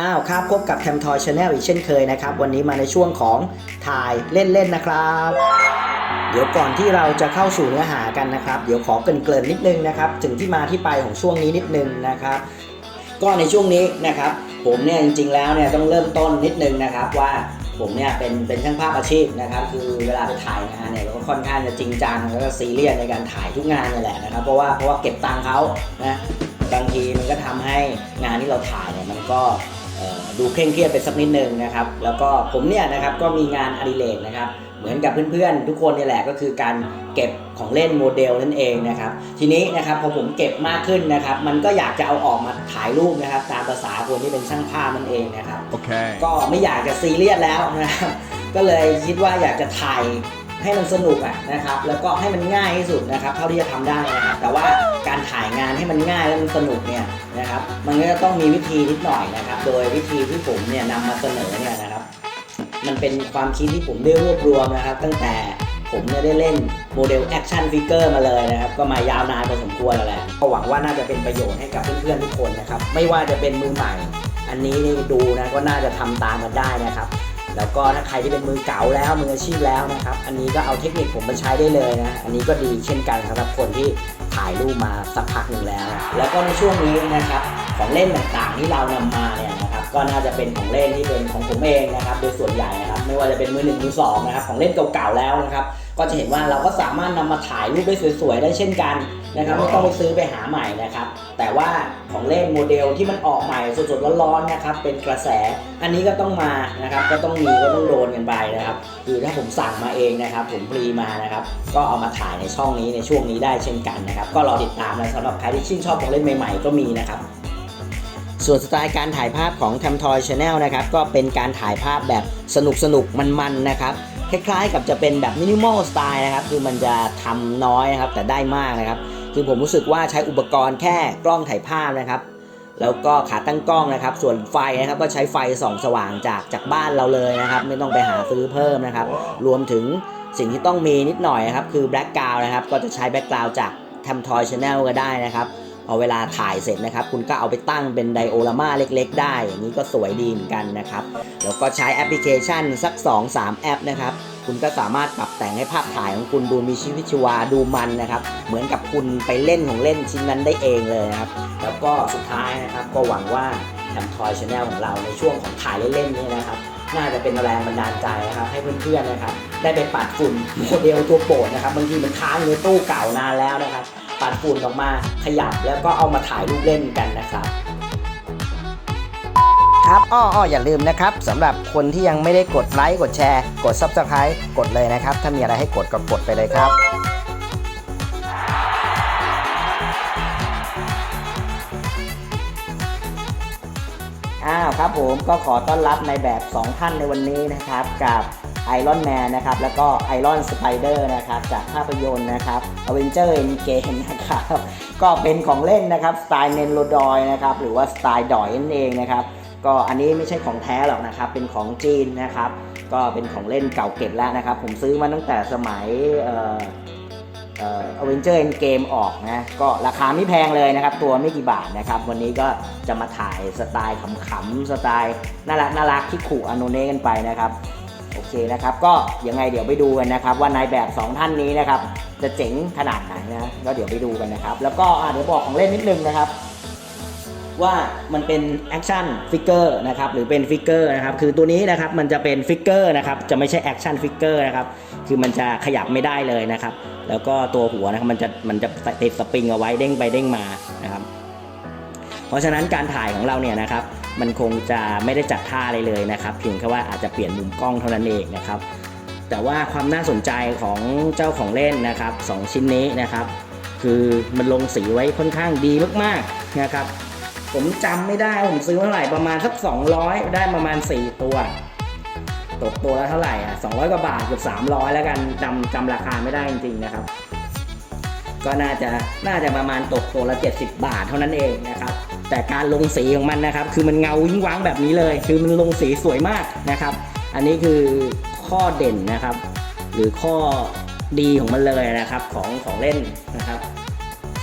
อ้าวครับพบกับแ a มทอยชาแนลอีกเช่นเคยนะครับ วันนี้มาในช่วงของถ่ายเล่นๆนะครับ เดี๋ยวก่อนที่เราจะเข้าสู่เนื้อหากันนะครับ เดี๋ยวขอเกริ่นๆนิดนึงนะครับ ถึงที่มาที่ไปของช่วงนี้นิดนึงนะครับ ก็ในช่วงนี้นะครับ ผมเนี่ยจริงๆแล้วเนี่ยต้องเริ่มต้นนิดนึงนะครับว่าผมเนี่ยเป็นเป็นช่างภาพอาชีพนะครับ คือเวลาไปถ่ายงานเนี่ยเราก็ค่อนข้างจะจริงจังแล้วก็ซีเรียสในการถ่ายทุกงานนี่แหละนะครับ เพราะว่าเพราะว่าเก็บตังค์เขานะบางทีมันก็ทำให้งานที่เราถ่ายเนี่ยมันก็ ดูเคร่งเครียดไปสักนิดนึงนะครับ แล้วก็ผมเนี่ยนะครับก็มีงานอดิเรกนะครับ เหมือนกับเพื่อนๆ ทุกคนนี่แหละก็คือการเก็บของเล่นโมเดลนั่นเองนะครับ ทีนี้นะครับพอผมเก็บมากขึ้นนะครับ มันก็อยากจะเอาออกมาถ่ายรูปนะครับ ตามภาษาคนที่เป็นช่างภาพนั่นเองนะครับ Okay. ก็ไม่อยากจะซีเรียสแล้วนะครับก็เลยคิดว่าอยากจะถ่าย ให้มันสนุกอะนะครับแล้วก็ให้มันง่ายที่สุดนะครับเท่าที่จะทำได้นะครับแต่ว่าการถ่ายงานให้มันง่ายและมันสนุกเนี่ยนะครับมันก็จะต้องมีวิธีนิดหน่อยนะครับโดยวิธีที่ผมเนี่ยนำมาเสนอเนี่ยนะครับมันเป็นความคิดที่ผมได้รวบรวมนะครับ ตั้งแต่ผมเนี่ยได้เล่นโมเดลแอคชั่นฟิกเกอร์มาเลยนะครับ ก็มายาวนานพอสมควรแล้วแหละก็หวังว่าน่าจะเป็นประโยชน์ให้กับเพื่อนๆทุกคนนะครับ ไม่ว่าจะเป็นมือใหม่ อันนี้นี่ดูนะก็น่าจะทำตามกันได้นะครับ แล้วก็ถ้าใครที่เป็นมือเก่าแล้วมืออาชีพแล้วนะครับ อันนี้ก็เอาเทคนิคผมมาใช้ได้เลยนะ อันนี้ก็ดีเช่นกันสำหรับคนที่ถ่ายรูปมาสักพักหนึ่งแล้ว แล้วก็ในช่วงนี้นะครับของเล่นต่างๆที่เรานำมาเนี่ยนะครับก็น่าจะเป็นของเล่นที่เป็นของผมเองนะครับโดยส่วนใหญ่นะครับไม่ว่าจะเป็นมือหนึ่งมือสองนะครับของเล่นเก่าๆแล้วนะครับก็จะเห็นว่าเราก็สามารถนำมาถ่ายรูปได้สวยๆได้เช่นกัน นะครับไม่ต้องไปซื้อไปหาใหม่นะครับ แต่ว่าของเล่นโมเดลที่มันออกใหม่สดๆร้อนๆนะครับ เป็นกระแส อันนี้ก็ต้องมานะครับ ก็ต้องมีก็ต้องโดนกันไปนะครับ คือถ้าผมสั่งมาเองนะครับ ผมพรีมานะครับ ก็เอามาถ่ายในช่องนี้ในช่วงนี้ได้เช่นกันนะครับ ก็รอติดตามนะสำหรับใครที่ชื่นชอบของเล่นใหม่ ๆ ก็มีนะครับส่วนสไตล์การถ่ายภาพของ t a m Toy Channel นะครับก็เป็นการถ่ายภาพแบบสนุกสนุกๆมันๆนะครับคล้ายๆกับจะเป็นแบบมินิมอลสไตล์นะครับ คือมันจะทำน้อยนะครับแต่ได้มากนะครับ คือผมรู้สึกว่าใช้อุปกรณ์แค่กล้องถ่ายภาพนะครับ แล้วก็ขาตั้งกล้องนะครับ ส่วนไฟนะครับก็ใช้ไฟส่องสว่างจากจากบ้านเราเลยนะครับ ไม่ต้องไปหาซื้อเพิ่มนะครับ รวมถึงสิ่งที่ต้องมีนิดหน่อยนะครับ คือแบล็กกราวนะครับ ก็จะใช้แบล็กกราวจาก t a m Toy Channel ก็ได้นะครับพอเวลาถ่ายเสร็จนะครับ คุณก็เอาไปตั้งเป็นไดโอรามาเล็กๆ ได้ อย่างนี้ก็สวยดีเหมือนกันนะครับ แล้วก็ใช้แอปพลิเคชันสัก 2-3 แอปนะครับ คุณก็สามารถปรับแต่งให้ภาพถ่ายของคุณดูมีชีวิตชีวาดูมันนะครับ เหมือนกับคุณไปเล่นของเล่นชิ้นนั้นได้เองเลยนะครับ แล้วก็สุดท้ายนะครับก็หวังว่าแทมทอยชาแนลของเราในช่วงของถ่ายเล่นๆนี้นะครับน่าจะเป็นแรงบันดาลใจนะครับให้เพื่อนๆนะครับ ได้ไปปัดฝุ่นโมเดลตัวโปรดนะครับบางทีมันค้างอยู่ในตู้เก่านานแล้วนะครับ ปัดฝุ่นออกมาขยับแล้วก็เอามาถ่ายรูปเล่นกันนะครับ ครับอ้อออย่าลืมนะครับสำหรับคนที่ยังไม่ได้กดไลค์กดแชร์ กด Subscribe กดเลยนะครับ ถ้ามีอะไรให้กดก็กดไปเลยครับอ้าวครับผมก็ขอต้อนรับในแบบ 2 ท่านในวันนี้นะครับ กับไอรอนแมนนะครับ แล้วก็ไอรอนสไปเดอร์นะครับ จากภาพยนตร์นะครับ a v e n g e r Endgame นะครับ ก็เป็นของเล่นนะครับ สไตล์เนนโรดอยนะครับ หรือว่าสไตล์ดอยนั่นเองนะครับ ก็อันนี้ไม่ใช่ของแท้หรอกนะครับ เป็นของจีนนะครับ ก็เป็นของเล่นเก่าเก็บแล้วนะครับ ผมซื้อมาตั้งแต่สมัยเอ่อเอ่อ Avenger Endgame ออกนะ ก็ราคาไม่แพงเลยนะครับ ตัวไม่กี่บาทนะครับ วันนี้ก็จะมาถ่ายสไตล์ขำๆ สไตล์น่ารักน่ารักที่ขู่อโนเน่กันไปนะครับ โอเคนะครับ ก็ยังไงเดี๋ยวไปดูกันนะครับ ว่านายแบบ 2 ท่านนี้นะครับ จะเจ๋งขนาดไหนนะ ก็เดี๋ยวไปดูกันนะครับ แล้วก็อะเดี๋ยวบอกของเล่นนิดนึงนะครับ ว่ามันเป็นแอคชั่นฟิกเกอร์นะครับหรือเป็นฟิกเกอร์นะครับคือตัวนี้นะครับมันจะเป็นฟิกเกอร์นะครับจะไม่ใช่แอคชั่นฟิกเกอร์นะครับคือมันจะขยับไม่ได้เลยนะครับแล้วก็ตัวหัวนะครับมันจะมันจะติดสปริงเอาไว้เด้งไปเด้งมานะครับเพราะฉะนั้นการถ่ายของเราเนี่ยนะครับมันคงจะไม่ได้จัดท่าอะไรเลยนะครับ เพียงแค่ว่าอาจจะเปลี่ยนมุมกล้องเท่านั้นเองนะครับแต่ว่าความน่าสนใจของเจ้าของเล่นนะครับสองชิ้นนี้นะครับ คือมันลงสีไว้ค่อนข้างดีมากๆนะครับ ผมจำไม่ได้ผมซื้อเท่าไหร่ประมาณสัก200 ได้ประมาณ 4 ตัว ตกตัวละเท่าไหร่อะ200กว่าบาทเกือบ300 แล้วกันจำจำราคาไม่ได้จริงๆนะครับ ก็น่าจะน่าจะประมาณตกตัวละ 70 บาทเท่านั้นเองนะครับ แต่การลงสีของมันนะครับ คือมันเงาวิ้งว้างแบบนี้เลย คือมันลงสีสวยมากนะครับ อันนี้คือข้อเด่นนะครับ หรือข้อดีของมันเลยนะครับของของเล่นนะครับ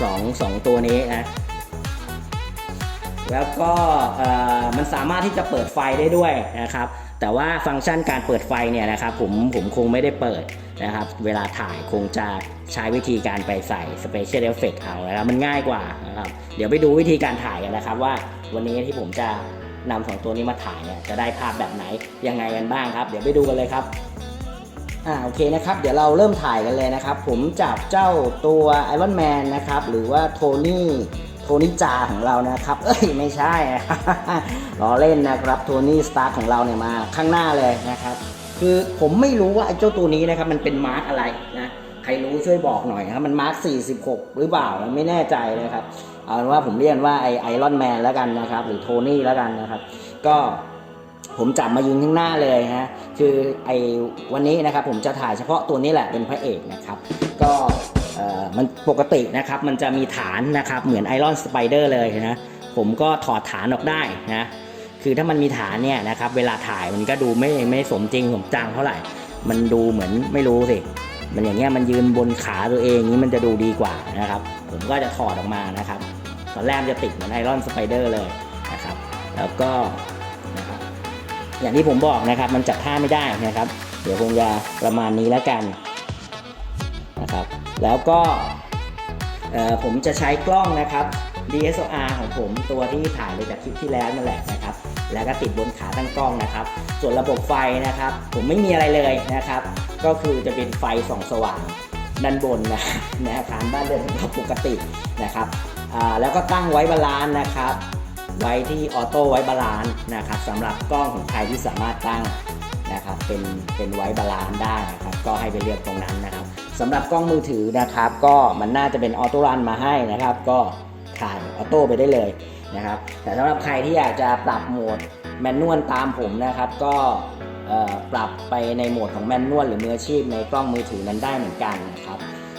สองสองตัวนี้นะ แล้วก็มันสามารถที่จะเปิดไฟได้ด้วยนะครับ แต่ว่าฟังก์ชันการเปิดไฟเนี่ยนะครับผมผมคงไม่ได้เปิดนะครับ เวลาถ่ายคงจะใช้วิธีการไปใส่ Special Effect เอานะครับมันง่ายกว่านะครับ เดี๋ยวไปดูวิธีการถ่ายกันนะครับ ว่าวันนี้ที่ผมจะนำสองตัวนี้มาถ่ายเนี่ยจะได้ภาพแบบไหนยังไงกันบ้างครับ เดี๋ยวไปดูกันเลยครับอ่าโอเคนะครับ เดี๋ยวเราเริ่มถ่ายกันเลยนะครับ ผมจับเจ้าตัวไอรอนแมนนะครับ หรือว่าโทนี่ โทนี่จาของเรานะครับ เอ้ยไม่ใช่ล้อเล่นนะครับโทนี่สตาร์ของเราเนี่ยมาข้างหน้าเลยนะครับ คือผมไม่รู้ว่าไอ้เจ้าตัวนี้นะครับมันเป็นมาร์กอะไรนะใครรู้ช่วยบอกหน่อยครับมันมาร์ก46 หรือเปล่าไม่แน่ใจนะครับเอาว่าผมเรียกว่าไอไอรอนแมนแล้วกันนะครับ หรือโทนี่แล้วกันนะครับ ก็ผมจับมายิงข้างหน้าเลยฮะคือไอวันนี้นะครับผมจะถ่ายเฉพาะตัวนี้แหละเป็นพระเอกนะครับ ก็ มันปกตินะครับมันจะมีฐานนะครับเหมือนไอรอนสไปเดอร์เลยนะผมก็ถอดฐานออกได้นะคือถ้ามันมีฐานเนี่ยนะครับเวลาถ่ายมันก็ดูไม่ไม่สมจริงสมจังเท่าไหร่ มันดูเหมือนไม่รู้สิมันอย่างเงี้ยมันยืนบนขาตัวเองนี้มันจะดูดีกว่านะครับ ผมก็จะถอดออกมานะครับตอนแรกจะติดเหมือนไอรอนสไปเดอร์เลยนะครับ แล้วก็นะครับอย่างที่ผมบอกนะครับ มันจับท่าไม่ได้นะครับ เดี๋ยวคงจะประมาณนี้แล้วกันนะครับ แล้วก็ผมจะใช้กล้องนะครับ DSLR ของผมตัวที่ถ่ายไปจากคลิปที่แล้วนั่นแหละนะครับ แล้วก็ติดบนขาตั้งกล้องนะครับ ส่วนระบบไฟนะครับ ผมไม่มีอะไรเลยนะครับ ก็คือจะเป็นไฟส่องสว่างด้านบนนะในอาคารบ้านเรือนของเราปกตินะครับแล้วก็ตั้งไว้บาลานซ์นะครับ ไว้ที่ออโต้ไว้บาลานซ์นะครับสำหรับกล้องของใครที่สามารถตั้งนะครับเป็นเป็นไว้บาลานซ์ได้นะครับ ก็ให้ไปเลือกตรงนั้นนะครับ สำหรับกล้องมือถือนะครับ ก็มันน่าจะเป็นออโต้รันมาให้นะครับ ก็ถ่ายออโต้ไปได้เลยนะครับ แต่สำหรับใครที่อยากจะปรับโหมดแมนนวลตามผมนะครับ ก็ปรับไปในโหมดของแมนนวลหรือมืออาชีพในกล้องมือถือนั้นได้เหมือนกันนะครับ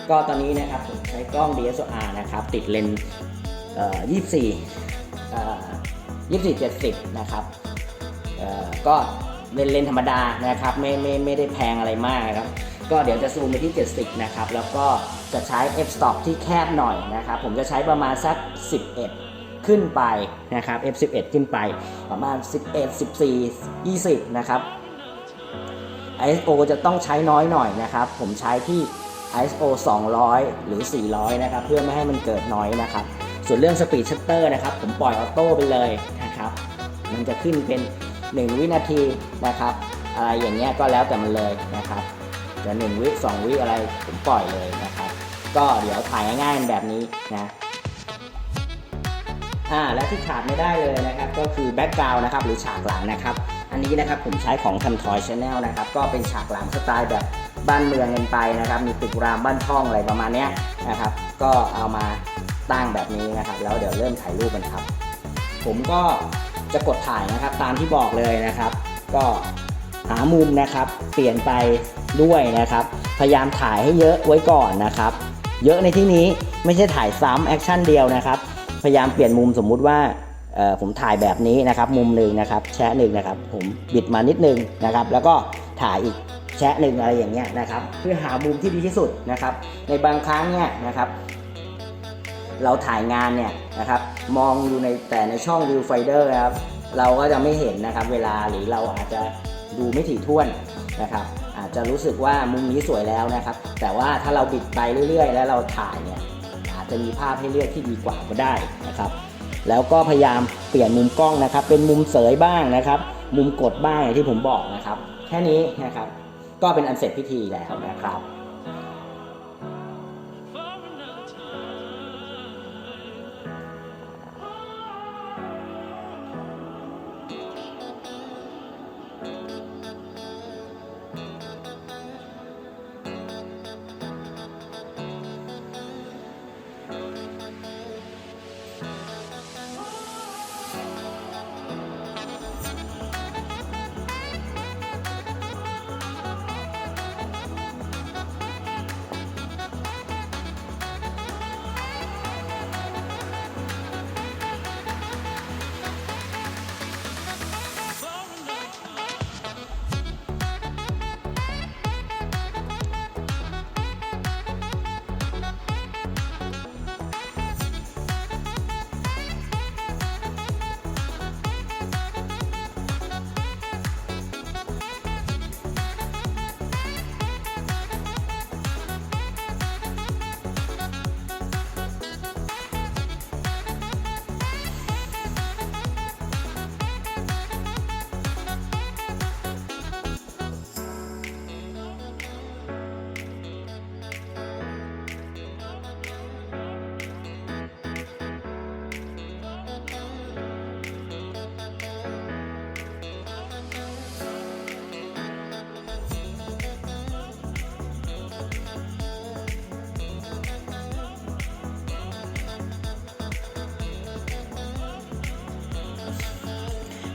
ก็ตอนนี้นะครับผมใช้กล้อง DSLR นะครับ ติดเลนส์24 24 70 นะครับก็เลนเลนธรรมดานะครับไม่ไม่ไม่ได้แพงอะไรมากนะครับ ก็เดี๋ยวจะซูมไปที่ 70 นะครับ แล้วก็จะใช้ f stop ที่แคบหน่อยนะครับ ผมจะใช้ประมาณสัก 11 ขึ้นไปนะครับ f 11ขึ้นไป ประมาณ 11 14 20 นะครับ ISO จะต้องใช้น้อยหน่อยนะครับ ผมใช้ที่ ISO 200 หรือ 400 นะครับ เพื่อไม่ให้มันเกิดน้อยนะครับ ส่วนเรื่อง Speed Shutter นะครับ ผมปล่อยออโต้ไปเลยนะครับ มันจะขึ้นเป็น 1 วินาทีนะครับ อะไรอย่างเงี้ยก็แล้วแต่มันเลยนะครับ จะ1วิ2วิอะไรผมปล่อยเลยนะครับ ก็เดี๋ยวถ่ายง่ายๆแบบนี้นะอ่าและที่ขาดไม่ได้เลยนะครับ ก็คือแบ็กกราวน์นะครับหรือฉากหลังนะครับ อันนี้นะครับผมใช้ของทันทอยชาแนลนะครับ ก็เป็นฉากหลังสไตล์แบบบ้านเมืองกันไปนะครับ มีตึกรามบ้านช่องอะไรประมาณนี้นะครับ ก็เอามาตั้งแบบนี้นะครับ แล้วเดี๋ยวเริ่มถ่ายรูปกันครับ ผมก็จะกดถ่ายนะครับตามที่บอกเลยนะครับ ก็หามุมนะครับ เปลี่ยนไป ด้วยนะครับ พยายามถ่ายให้เยอะไว้ก่อนนะครับ เยอะในที่นี้ไม่ใช่ถ่ายซ้ำแอคชั่นเดียวนะครับ พยายามเปลี่ยนมุมสมมุติว่าผมถ่ายแบบนี้นะครับ มุมหนึ่งนะครับ แชะหนึ่งนะครับ ผมบิดมานิดนึงนะครับ แล้วก็ถ่ายอีกแชะหนึ่งอะไรอย่างเงี้ยนะครับ เพื่อหามุมที่ดีที่สุดนะครับ ในบางครั้งเนี่ยนะครับ เราถ่ายงานเนี่ยนะครับ มองอยู่ในแต่ในช่อง viewfinder นะครับเราก็จะไม่เห็นนะครับ เวลาหรือเราอาจจะ ดูไม่ถี่ถ้วนนะครับอาจจะรู้สึกว่ามุมนี้สวยแล้วนะครับ แต่ว่าถ้าเราบิดไปเรื่อย ๆ แล้วเราถ่ายเนี่ยอาจจะมีภาพให้เลือกที่ดีกว่าก็ได้นะครับ แล้วก็พยายามเปลี่ยนมุมกล้องนะครับ เป็นมุมเสยบ้างนะครับ มุมกดบ้างอย่างที่ผมบอกนะครับ แค่นี้นะครับก็เป็นอันเสร็จพิธีแล้วนะครับ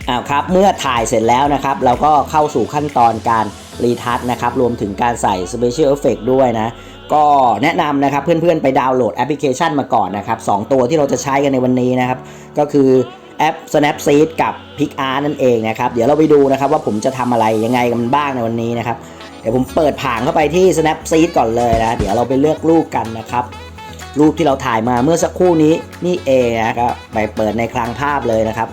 อ้าวครับเมื่อถ่ายเสร็จแล้วนะครับ เราก็เข้าสู่ขั้นตอนการรีทัชนะครับ รวมถึงการใส่ Special Effect ด้วยนะ ก็แนะนำนะครับเพื่อนๆไปดาวน์โหลดแอปพลิเคชันมาก่อนนะครับสองตัวที่เราจะใช้กันในวันนี้นะครับ ก็คือแอป Snapseed กับ PicArt นั่นเองนะครับ เดี๋ยวเราไปดูนะครับว่าผมจะทำอะไรยังไงกันบ้างในวันนี้นะครับ เดี๋ยวผมเปิดผ่านเข้าไปที่ Snapseed ก่อนเลยนะ เดี๋ยวเราไปเลือกรูปกันนะครับ รูปที่เราถ่ายมาเมื่อสักครู่นี้นี่เองนะครับ ไปเปิดในคลังภาพเลยนะครับ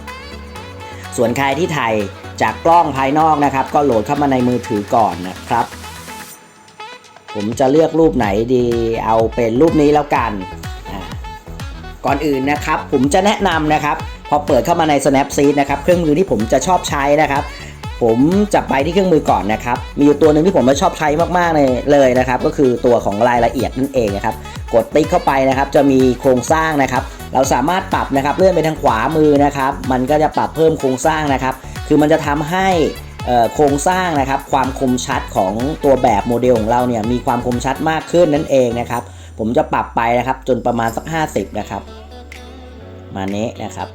ส่วนใครที่ถ่ายจากกล้องภายนอกนะครับ ก็โหลดเข้ามาในมือถือก่อนนะครับ ผมจะเลือกรูปไหนดีเอาเป็นรูปนี้แล้วกัน ก่อนอื่นนะครับผมจะแนะนำนะครับ พอเปิดเข้ามาใน Snapseed นะครับ เครื่องมือที่ผมจะชอบใช้นะครับ ผมจะไปที่เครื่องมือก่อนนะครับ มีอยู่ตัวหนึ่งที่ผมชอบใช้มากๆเลยเลยนะครับ ก็คือตัวของรายละเอียดนั่นเองนะครับ กดติ๊กเข้าไปนะครับ จะมีโครงสร้างนะครับ เราสามารถปรับนะครับเลื่อนไปทางขวามือนะครับ มันก็จะปรับเพิ่มโครงสร้างนะครับ คือมันจะทำให้โครงสร้างนะครับ ความคมชัดของตัวแบบโมเดลของเราเนี่ยมีความคมชัดมากขึ้นนั่นเองนะครับ ผมจะปรับไปนะครับจนประมาณสัก 50 นะครับ มาเนี้นะครับ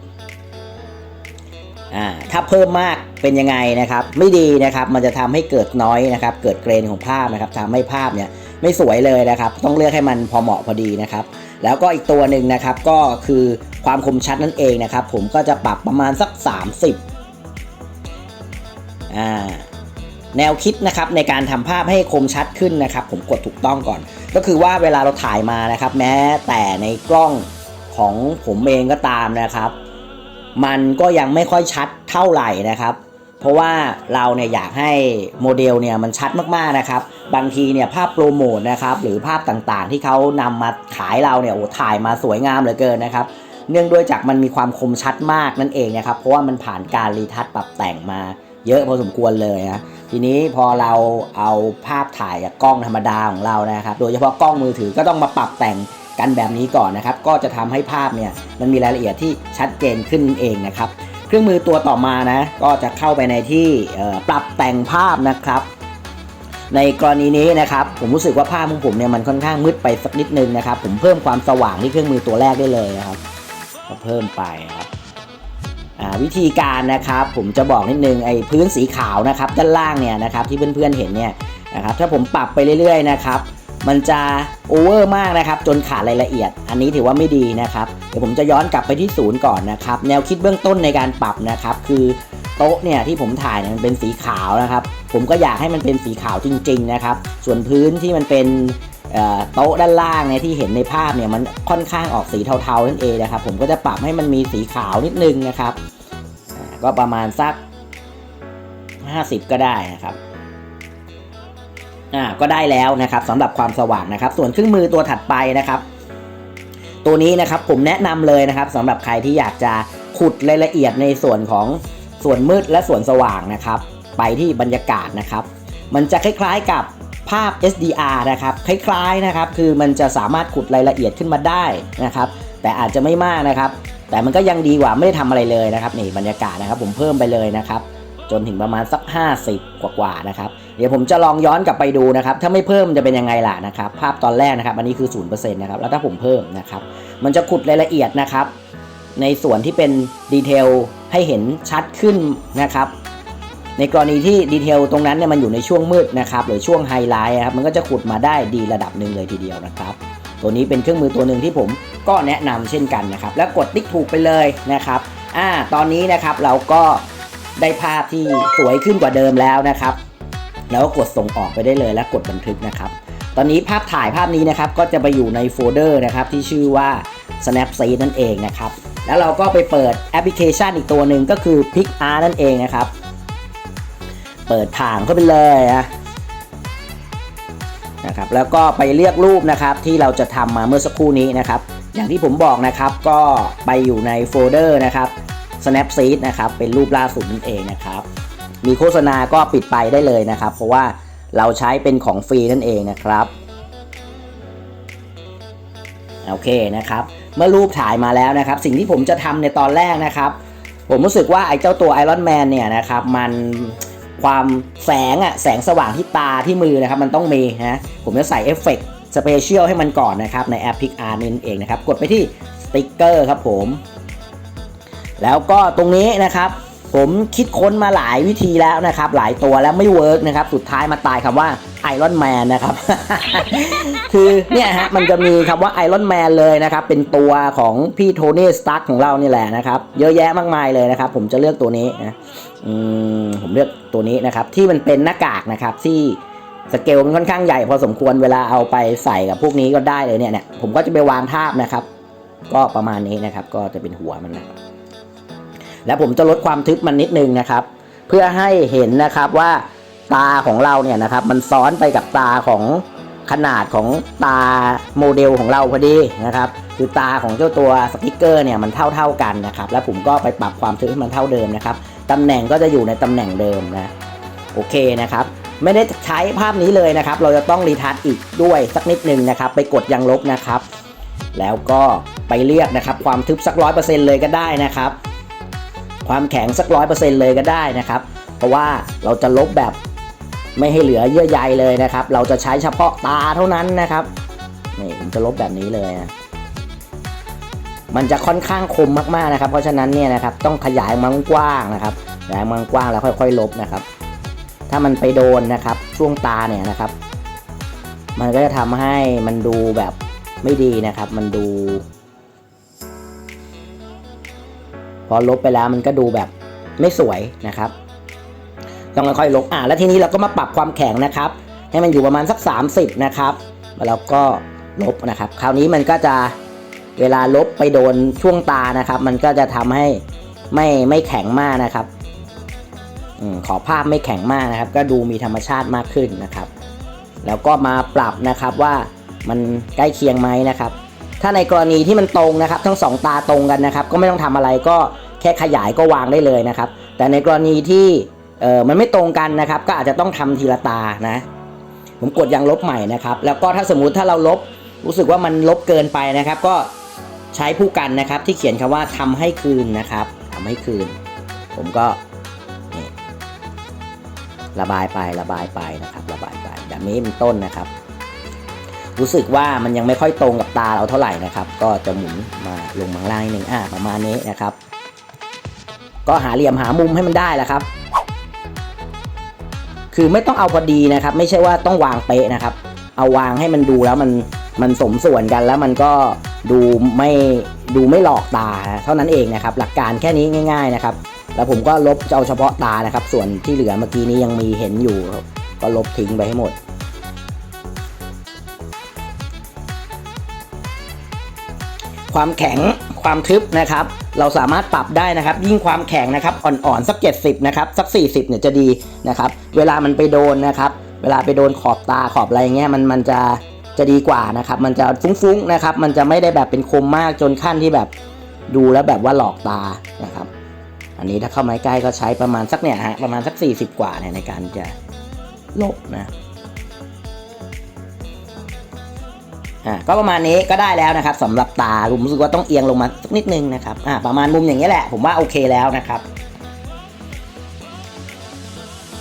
อ่าถ้าเพิ่มมากเป็นยังไงนะครับ ไม่ดีนะครับ มันจะทำให้เกิดน้อยนะครับ เกิดเกรนของภาพนะครับทำให้ภาพเนี่ย ไม่สวยเลยนะครับ ต้องเลือกให้มันพอเหมาะพอดีนะครับ แล้วก็อีกตัวหนึ่งนะครับก็คือความคมชัดนั่นเองนะครับ ผมก็จะปรับประมาณสัก 30อ่าแนวคิดนะครับในการทำภาพให้คมชัดขึ้นนะครับ ผมกดถูกต้องก่อน ก็คือว่าเวลาเราถ่ายมานะครับ แม้แต่ในกล้องของผมเองก็ตามนะครับ มันก็ยังไม่ค่อยชัดเท่าไหร่นะครับ เพราะว่าเราเนี่ยอยากให้โมเดลเนี่ยมันชัดมากๆนะครับ บางทีเนี่ยภาพโปรโมทนะครับหรือภาพต่างๆ ที่เขานำมาขายเราเนี่ยโอ้ถ่ายมาสวยงามเหลือเกินนะครับ เนื่องด้วยจากมันมีความคมชัดมากนั่นเองนะครับ เพราะว่ามันผ่านการรีทัชปรับแต่งมาเยอะพอสมควรเลยนะทีนี้พอเราเอาภาพถ่ายจากกล้องธรรมดาของเรานะครับ โดยเฉพาะกล้องมือถือก็ต้องมาปรับแต่งกันแบบนี้ก่อนนะครับ ก็จะทำให้ภาพเนี่ยมันมีรายละเอียดที่ชัดเจนขึ้นเองนะครับ เครื่องมือตัวต่อมานะ ก็จะเข้าไปในที่ปรับแต่งภาพนะครับ ในกรณีนี้นะครับ ผมรู้สึกว่าภาพของผมเนี่ยมันค่อนข้างมืดไปสักนิดนึงนะครับ ผมเพิ่มความสว่างที่เครื่องมือตัวแรกได้เลยนะครับก็เพิ่มไปครับวิธีการนะครับผมจะบอกนิดนึงไอ้พื้นสีขาวนะครับด้านล่างเนี่ยนะครับที่เพื่อนๆเห็นเนี่ยนะครับถ้าผมปรับไปเรื่อยๆนะครับ มันจะโอเวอร์มากนะครับ จนขาดรายละเอียด อันนี้ถือว่าไม่ดีนะครับ เดี๋ยวผมจะย้อนกลับไปที่ศูนย์ก่อนนะครับ แนวคิดเบื้องต้นในการปรับนะครับ คือโต๊ะเนี่ยที่ผมถ่ายเนี่ยมันเป็นสีขาวนะครับ ผมก็อยากให้มันเป็นสีขาวจริง ๆ นะครับ ส่วนพื้นที่มันเป็นโต๊ะด้านล่างเนี่ยที่เห็นในภาพเนี่ยมันค่อนข้างออกสีเทาๆนั่นเองนะครับ ผมก็จะปรับให้มันมีสีขาวนิดนึงนะครับ ก็ประมาณสัก 50 ก็ได้นะครับ อ่าก็ได้แล้วนะครับสำหรับความสว่างนะครับ ส่วนเครื่องมือตัวถัดไปนะครับ ตัวนี้นะครับผมแนะนำเลยนะครับสำหรับใครที่อยากจะขุดรายละเอียดในส่วนของส่วนมืดและส่วนสว่างนะครับ ไปที่บรรยากาศนะครับ มันจะคล้ายๆกับภาพ SDR นะครับ คล้ายๆนะครับ คือมันจะสามารถขุดรายละเอียดขึ้นมาได้นะครับ แต่อาจจะไม่มากนะครับ แต่มันก็ยังดีกว่าไม่ได้ทำอะไรเลยนะครับ นี่บรรยากาศนะครับ ผมเพิ่มไปเลยนะครับ จนถึงประมาณสัก 50 กว่าๆนะครับ เดี๋ยวผมจะลองย้อนกลับไปดูนะครับ ถ้าไม่เพิ่มจะเป็นยังไงล่ะนะครับ ภาพตอนแรกนะครับ อันนี้คือ 0%นะครับ แล้วถ้าผมเพิ่มนะครับ มันจะขุดรายละเอียดนะครับ ในส่วนที่เป็นดีเทลให้เห็นชัดขึ้นนะครับ ในกรณีที่ดีเทลตรงนั้นเนี่ยมันอยู่ในช่วงมืดนะครับหรือช่วงไฮไลท์นะครับ มันก็จะขุดมาได้ดีระดับหนึ่งเลยทีเดียวนะครับตัวนี้เป็นเครื่องมือตัวหนึ่งที่ผมก็แนะนำเช่นกันนะครับ แล้วกดติ๊กถูกไปเลยนะครับ อ่า ตอนนี้นะครับเราก็ ได้ภาพที่สวยขึ้นกว่าเดิมแล้วนะครับ แล้วก็กดส่งออกไปได้เลยและกดบันทึกนะครับ ตอนนี้ภาพถ่ายภาพนี้นะครับก็จะไปอยู่ในโฟลเดอร์นะครับที่ชื่อว่า Snapseed นั่นเองนะครับ แล้วเราก็ไปเปิดแอปพลิเคชันอีกตัวหนึ่งก็คือ PicArt นั่นเองนะครับ เปิดถ่างเข้าไปเลยนะนะครับแล้วก็ไปเลือกรูปนะครับที่เราจะทำมาเมื่อสักครู่นี้นะครับ อย่างที่ผมบอกนะครับก็ไปอยู่ในโฟลเดอร์นะครับ Snapseed นะครับเป็นรูปล่าสุดนั่นเองนะครับมีโฆษณาก็ปิดไปได้เลยนะครับ เพราะว่าเราใช้เป็นของฟรีนั่นเองนะครับโอเคนะครับเมื่อรูปถ่ายมาแล้วนะครับ สิ่งที่ผมจะทำในตอนแรกนะครับ ผมรู้สึกว่าไอ้เจ้าตัว Iron Man เนี่ยนะครับมันความแสงอะแสงสว่างที่ตาที่มือนะครับ มันต้องมีนะผมจะใส่เอฟเฟกต์สเปเชียลให้มันก่อนนะครับ ในแอป PicArt นั่นเองนะครับ กดไปที่สติ๊กเกอร์ครับผม แล้วก็ตรงนี้นะครับ ผมคิดค้นมาหลายวิธีแล้วนะครับ หลายตัวแล้วไม่เวิร์กนะครับ สุดท้ายมาตายคำว่าไอรอนแมนนะครับ คือเนี่ยฮะมันจะมีคำว่าไอรอนแมนเลยนะครับ เป็นตัวของพี่โทนี่สตาร์ของเรานี่แหละนะครับ เยอะแยะมากมายเลยนะครับ ผมจะเลือกตัวนี้นะผมเลือกตัวนี้นะครับ ที่มันเป็นหน้ากากนะครับที่สเกลมันค่อนข้างใหญ่พอสมควรเวลาเอาไปใส่กับพวกนี้ก็ได้เลยเนี่ยเนี่ยผมก็จะไปวางทาบนะครับ ก็ประมาณนี้นะครับ ก็จะเป็นหัวมันนะครับ แล้วผมจะลดความทึบมันนิดนึงนะครับ เพื่อให้เห็นนะครับว่าตาของเราเนี่ยนะครับมันซ้อนไปกับตาของขนาดของตาโมเดลของเราพอดีนะครับคือตาของเจ้าตัวสติกเกอร์เนี่ยมันเท่าเท่าๆกันนะครับ แล้วผมก็ไปปรับความทึบให้มันเท่าเดิมนะครับตำแหน่งก็จะอยู่ในตำแหน่งเดิมนะโอเคนะครับไม่ได้ใช้ภาพนี้เลยนะครับ เราจะต้องรีทัชอีกด้วยสักนิดหนึ่งนะครับ ไปกดยังลบนะครับ แล้วก็ไปเรียกนะครับ ความทึบสักร้อยเปอร์เซ็นต์เลยก็ได้นะครับ ความแข็งสักร้อยเปอร์เซ็นต์เลยก็ได้นะครับ เพราะว่าเราจะลบแบบไม่ให้เหลือเยื่อใยเลยนะครับ เราจะใช้เฉพาะตาเท่านั้นนะครับนี่ผมจะลบแบบนี้เลยนะมันจะค่อนข้างคมมากๆนะครับ เพราะฉะนั้นเนี่ยนะครับต้องขยายมังกว้างนะครับขยายมังกว้างแล้วค่อยๆลบนะครับ ถ้ามันไปโดนนะครับช่วงตาเนี่ยนะครับ มันก็จะทำให้มันดูแบบไม่ดีนะครับ มันดู พอลบไปแล้วมันก็ดูแบบไม่สวยนะครับต้องค่อยๆลบอ่าแล้วทีนี้เราก็มาปรับความแข็งนะครับ ให้มันอยู่ประมาณสัก 30 นะครับแล้วก็ลบนะครับ คราวนี้มันก็จะเวลาลบไปโดนช่วงตานะครับ มันก็จะทำให้ไม่ไม่แข็งมากนะครับอขอภาพไม่แข็งมากนะครับ ก็ดูมีธรรมชาติมากขึ้นนะครับ แล้วก็มาปรับนะครับว่ามันใกล้เคียงไหมนะครับ ถ้าในกรณีที่มันตรงนะครับ ทั้งสองตาตรงกันนะครับ ก็ไม่ต้องทำอะไรก็แค่ขยายก็วางได้เลยนะครับ แต่ในกรณีที่เออมันไม่ตรงกันนะครับ ก็อาจจะต้องทำทีละตานะ ผมกดยังลบใหม่นะครับ แล้วก็ถ้าสมมุติถ้าเราลบรู้สึกว่ามันลบเกินไปนะครับ ก็ใช้ผู้กันนะครับ ที่เขียนคำว่าทำให้คืนนะครับทำให้คืน ผมก็นี่ระบายไประบายไปนะครับ ระบายไปแบบนี้เป็นต้นนะครับ รู้สึกว่ามันยังไม่ค่อยตรงกับตาเราเท่าไหร่นะครับ ก็จะหมุนมาลงมางล่างนิดนึงอ่าประมาณนี้นะครับ ก็หาเหลี่ยมหามุมให้มันได้แหละครับ คือไม่ต้องเอาพอดีนะครับ ไม่ใช่ว่าต้องวางเป๊ะนะครับ เอาวางให้มันดูแล้วมันมันสมส่วนกันแล้วมันก็ดูไม่ดูไม่หลอกตาเท่านั้นเองนะครับ หลักการแค่นี้ง่าย ๆนะครับ แล้วผมก็ลบเอาเฉพาะตานะครับ ส่วนที่เหลือเมื่อกี้นี้ยังมีเห็นอยู่ก็ลบทิ้งไปให้หมด ความแข็งความทึบนะครับ เราสามารถปรับได้นะครับ ยิ่งความแข็งนะครับอ่อนๆสัก 70นะครับสัก 40เนี่ยจะดีนะครับ เวลามันไปโดนนะครับ เวลาไปโดนขอบตาขอบอะไรเงี้ยมันมันจะจะดีกว่านะครับ มันจะฟุ้งๆนะครับ มันจะไม่ได้แบบเป็นคมมากจนขั้นที่แบบดูแล้วแบบว่าหลอกตานะครับ อันนี้ถ้าเข้าไมาใกล้ก็ใช้ประมาณสักเนี่ยฮะประมาณสัก 40 กว่าเนี่ยในการจะลบนะ อ่าก็ประมาณนี้ก็ได้แล้วนะครับสำหรับตาผมรู้สึกว่าต้องเอียงลงมาสักนิดนึงนะครับอ่าประมาณมุมอย่างนี้แหละผมว่าโอเคแล้วนะครับ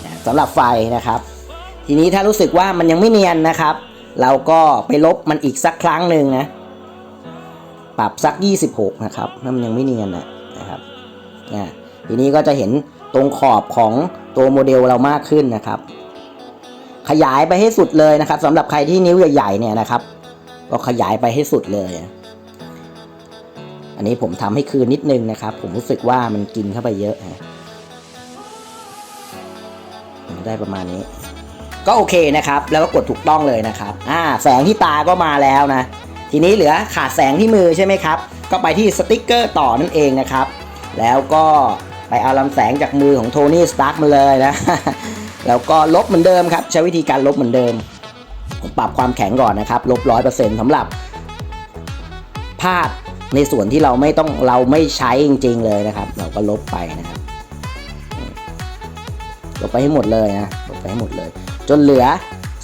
อ่าสำหรับไฟนะครับ ทีนี้ถ้ารู้สึกว่ามันยังไม่เนียนนะครับ เราก็ไปลบมันอีกสักครั้งหนึ่งนะปรับสัก 26 นะครับถ้ามันยังไม่เนียนนะนะครับอ่าทีนี้ก็จะเห็นตรงขอบของตัวโมเดลเรามากขึ้นนะครับ ขยายไปให้สุดเลยนะครับสำหรับใครที่นิ้วใหญ่ๆเนี่ยนะครับ ก็ขยายไปให้สุดเลย อันนี้ผมทำให้คืนนิดนึงนะครับ ผมรู้สึกว่ามันกินเข้าไปเยอะฮะได้ประมาณนี้ ก็โอเคนะครับ แล้วก็กดถูกต้องเลยนะครับ อ่า แสงที่ตาก็มาแล้วนะ ทีนี้เหลือขาดแสงที่มือใช่ไหมครับ ก็ไปที่สติกเกอร์ต่อนั่นเองนะครับ แล้วก็ไปเอาลำแสงจากมือของโทนี่สตาร์กมาเลยนะ แล้วก็ลบเหมือนเดิมครับ ใช้วิธีการลบเหมือนเดิม ปรับความแข็งก่อนนะครับลบร้อยเปอร์เซ็นต์สำหรับภาพในส่วนที่เราไม่ต้องเราไม่ใช้จริง ๆ เลยนะครับ เราก็ลบไปนะครับลบไปให้หมดเลยนะลบไปให้หมดเลย จนเหลือ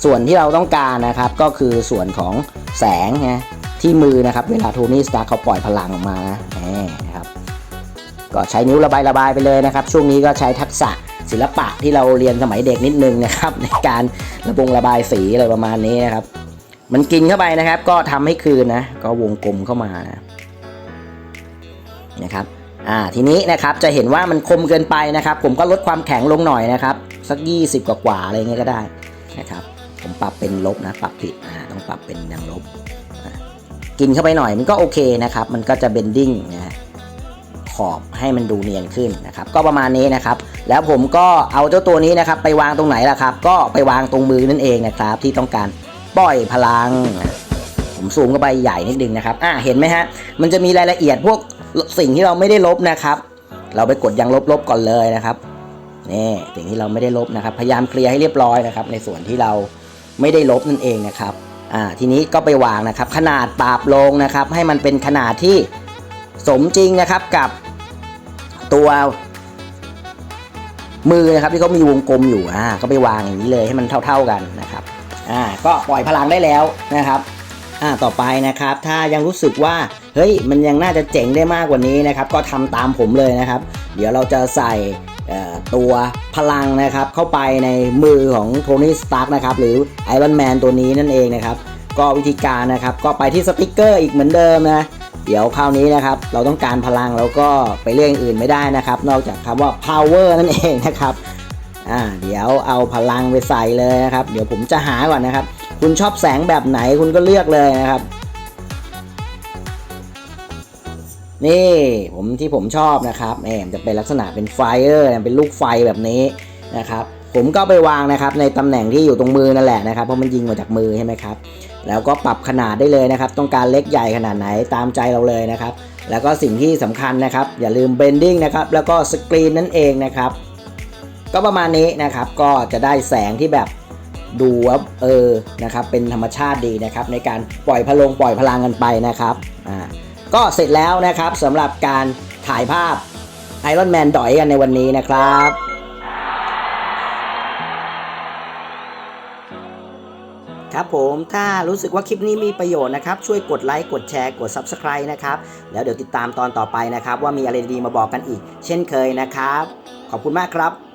ส่วนที่เราต้องการนะครับ ก็คือส่วนของแสงนะที่มือนะครับ เวลาโทนี่สตาร์เขาปล่อยพลังออกมานะแหมนะครับ ก็ใช้นิ้วระบายระบายไปเลยนะครับ ช่วงนี้ก็ใช้ทักษะ ศิลปะที่เราเรียนสมัยเด็กนิดนึงนะครับ ในการระบงระบายสีอะไรประมาณนี้นะครับ มันกินเข้าไปนะครับ ก็ทำให้คืนนะ ก็วงกลมเข้ามานะนะครับ อ่าทีนี้นะครับจะเห็นว่ามันคมเกินไปนะครับ ผมก็ลดความแข็งลงหน่อยนะครับ สัก 20 กว่ากว่าอะไรเงี้ยก็ได้นะครับ ผมปรับเป็นลบนะ ปรับผิดอ่าต้องปรับเป็นอย่างลบ กินเข้าไปหน่อยมันก็โอเคนะครับ มันก็จะเบนดิ้งนะ ขอบให้มันดูเนียนขึ้นนะครับก็ประมาณนี้นะครับแล้วผมก็เอาเจ้าตัวนี้นะครับไปวางตรงไหนล่ะครับ ก็ไปวางตรงมือนั่นเองนะครับ ที่ต้องการปล่อยพลัง ผมซูมเข้าไปใหญ่นิดนึงนะครับอ่าเห็นไหมฮะมันจะมีรายละเอียดพวกสิ่งที่เราไม่ได้ลบนะครับ เราไปกดยังลบๆก่อนเลยนะครับนี่สิ่งที่เราไม่ได้ลบนะครับ พยายามเคลียร์ให้เรียบร้อยนะครับ ในส่วนที่เราไม่ได้ลบนั่นเองนะครับอ่าทีนี้ก็ไปวางนะครับ ขนาดปรับลงนะครับ ให้มันเป็นขนาดที่สมจริงนะครับกับ ตัวมือนะครับที่เขามีวงกลมอยู่อ่าก็ไปวางอย่างนี้เลยให้มันเท่า ๆกันนะครับอ่าก็ปล่อยพลังได้แล้วนะครับอ่าต่อไปนะครับ ถ้ายังรู้สึกว่าเฮ้ยมันยังน่าจะเจ๋งได้มากกว่านี้นะครับ ก็ทำตามผมเลยนะครับ เดี๋ยวเราจะใส่ตัวพลังนะครับเข้าไปในมือของโทนี่สตาร์กนะครับหรือไอรอนแมนตัวนี้นั่นเองนะครับ ก็วิธีการนะครับก็ไปที่สติกเกอร์อีกเหมือนเดิมนะ เดี๋ยวคราวนี้นะครับเราต้องการพลังแล้วก็ไปเรื่องอื่นไม่ได้นะครับ นอกจากคำว่า power นั่นเองนะครับอ่าเดี๋ยวเอาพลังไปใส่เลยนะครับ เดี๋ยวผมจะหาก่อนนะครับ คุณชอบแสงแบบไหนคุณก็เลือกเลยนะครับ นี่ผมที่ผมชอบนะครับเอมจะเป็นลักษณะเป็นไฟเออร์เป็นลูกไฟแบบนี้นะครับ ผมก็ไปวางนะครับในตำแหน่งที่อยู่ตรงมือนั่นแหละนะครับเพราะมันยิงมาจากมือใช่ไหมครับ แล้วก็ปรับขนาดได้เลยนะครับ ต้องการเล็กใหญ่ขนาดไหนตามใจเราเลยนะครับ แล้วก็สิ่งที่สำคัญนะครับ อย่าลืมเบนดิ้งนะครับ แล้วก็สกรีนนั่นเองนะครับ ก็ประมาณนี้นะครับ ก็จะได้แสงที่แบบดูว่าเออ นะครับ เป็นธรรมชาติดีนะครับ ในการปล่อยพลังปล่อยพลังกันไปนะครับ อ่า ก็เสร็จแล้วนะครับสำหรับการถ่ายภาพไอรอนแมนดอยกันในวันนี้นะครับ ครับผมถ้ารู้สึกว่าคลิปนี้มีประโยชน์นะครับ ช่วยกดไลค์กดแชร์กด Subscribe นะครับ แล้วเดี๋ยวติดตามตอนต่อไปนะครับ ว่ามีอะไรดีมาบอกกันอีก เช่นเคยนะครับ ขอบคุณมากครับ